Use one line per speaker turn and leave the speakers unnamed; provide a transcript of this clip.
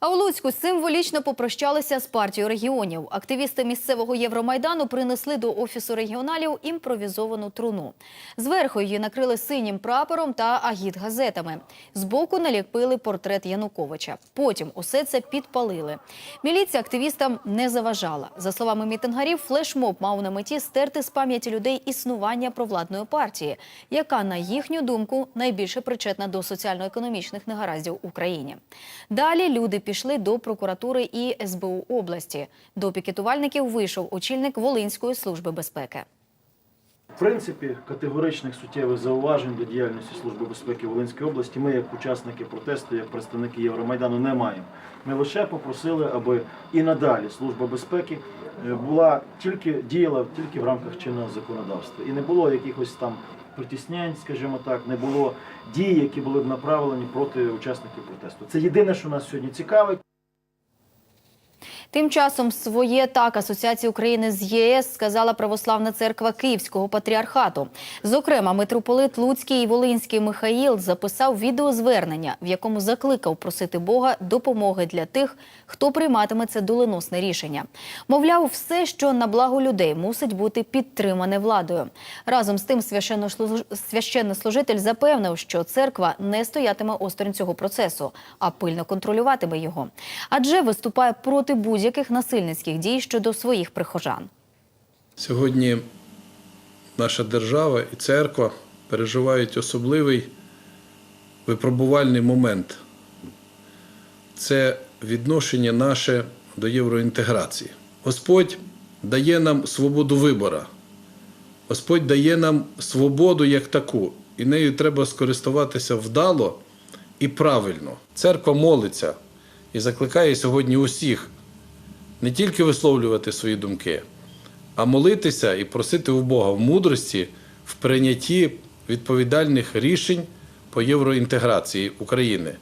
А у Луцьку символічно попрощалися з партією регіонів. Активісти місцевого Євромайдану принесли до офісу регіоналів імпровізовану труну. Зверху її накрили синім прапором та агітгазетами. Збоку наліпили портрет Януковича. Потім усе це підпалили. Міліція активістам не заважала. За словами мітингарів, флешмоб мав на меті стерти з пам'яті людей існування провладної партії, яка, на їхню думку, найбільше причетна до соціально-економічних негараздів в Україні. Далі люди пішли до прокуратури і СБУ області. До пікетувальників вийшов очільник Волинської служби безпеки.
В принципі, категоричних суттєвих зауважень до діяльності Служби безпеки Волинської області ми, як учасники протесту, як представники Євромайдану, не маємо. Ми лише попросили, аби і надалі Служба безпеки е, була тільки діяла тільки в рамках чинного законодавства. І не було якихось там притіснянь, скажімо так, не було дій, які були б направлені проти учасників протесту. Це єдине, що нас сьогодні цікавить.
Тим часом своє так Асоціації України з ЄС сказала Православна церква Київського патріархату. Зокрема, митрополит Луцький і Волинський Михаїл записав відеозвернення, в якому закликав просити Бога допомоги для тих, хто прийматиме це доленосне рішення. Мовляв, все, що на благо людей, мусить бути підтримане владою. Разом з тим, священнослуж- священнослужитель запевнив, що церква не стоятиме осторонь цього процесу, а пильно контролюватиме його. Адже виступає проти будь-яких насильницьких дій щодо своїх прихожан.
Сьогодні наша держава і церква переживають особливий випробувальний момент. Це відношення наше до євроінтеграції. Господь дає нам свободу вибора. Господь дає нам свободу як таку, і нею треба скористуватися вдало і правильно. Церква молиться і закликає сьогодні усіх не тільки висловлювати свої думки, а молитися і просити у Бога в мудрості в прийнятті відповідальних рішень по євроінтеграції України.